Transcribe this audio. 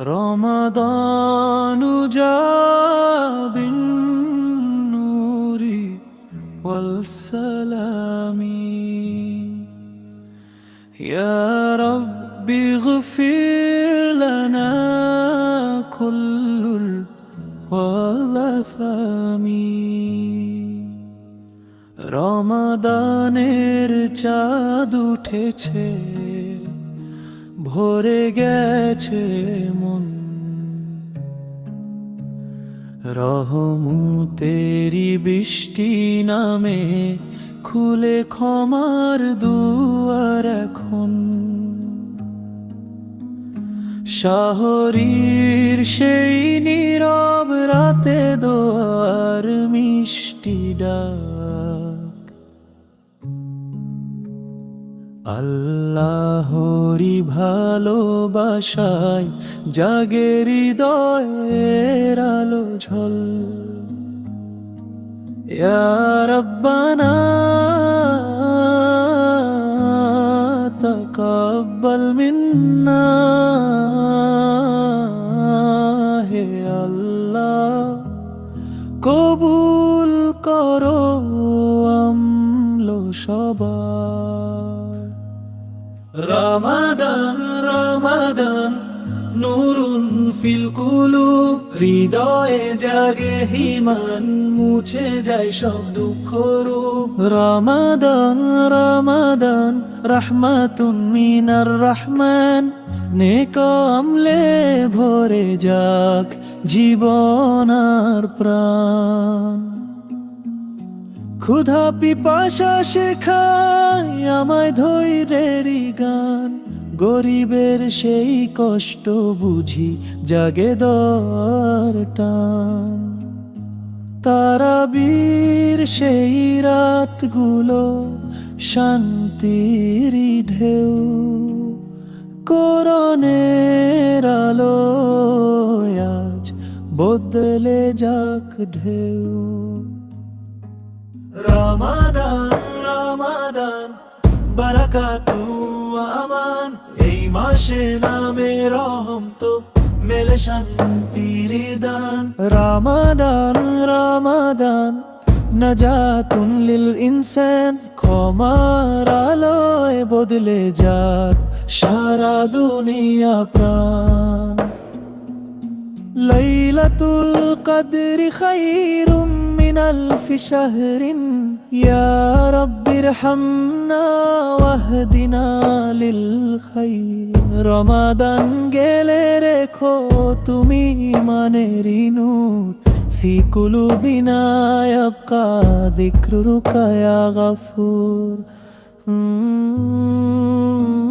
رمضان جاء بالنور والسلام يا رب اغفر لنا كل ওয়ালা রমাদানের চাঁদ উঠেছে, ভরে গেছে মন। রহমু তেরি বৃষ্টি নামে খুলে ক্ষমার দুয়ার এখন। শাহরির সেই নীরব রাতে দোয়ার মিষ্টি ডাক। আল্লাহরি ভালোবাসায় জাগে হৃদয়ের আলো ঝল। রব্বানা, তাকাব্বাল মিন্না। কবুল করো আমলো সবার। রমাদান রমাদান, নুরুন ফিল হৃদয়ে জাগে হিমান, মুছে যায় সব দুঃখ রূপ। রমাদান রমাদান, রহমাতুন মিনার রহমান। নেক আমলে ভরে যাক জীবন আর প্রাণ। ক্ষুধা পিপাসা শেখায় আমায় ধৈর্যেরই গান। গরিবের সেই কষ্ট বুঝি জাগে দর টান। তারাবীর সেই রাতগুলো শান্তির ঢেউ। করণের আলো আজ বদলে যাক ঢেউ। রমাদান রমাদান, বারাকাতু আমান। এই মাসে নামে রহম তো মেলে শান্তির দান। রমাদান রমাদান নাজাতুন লিল ইনসান ক্ষমার আলোয় বদলে যাক সারা দুনিয়া প্রাণ। লাইলাতুল কদর খাইরুম من ألف شهر يا رب ارحمنا واهدنا للخير رمضان গেলে রেখো তুমি মানেরি নূর في قلوبنا يبقى ذكرك يا غفور آه آه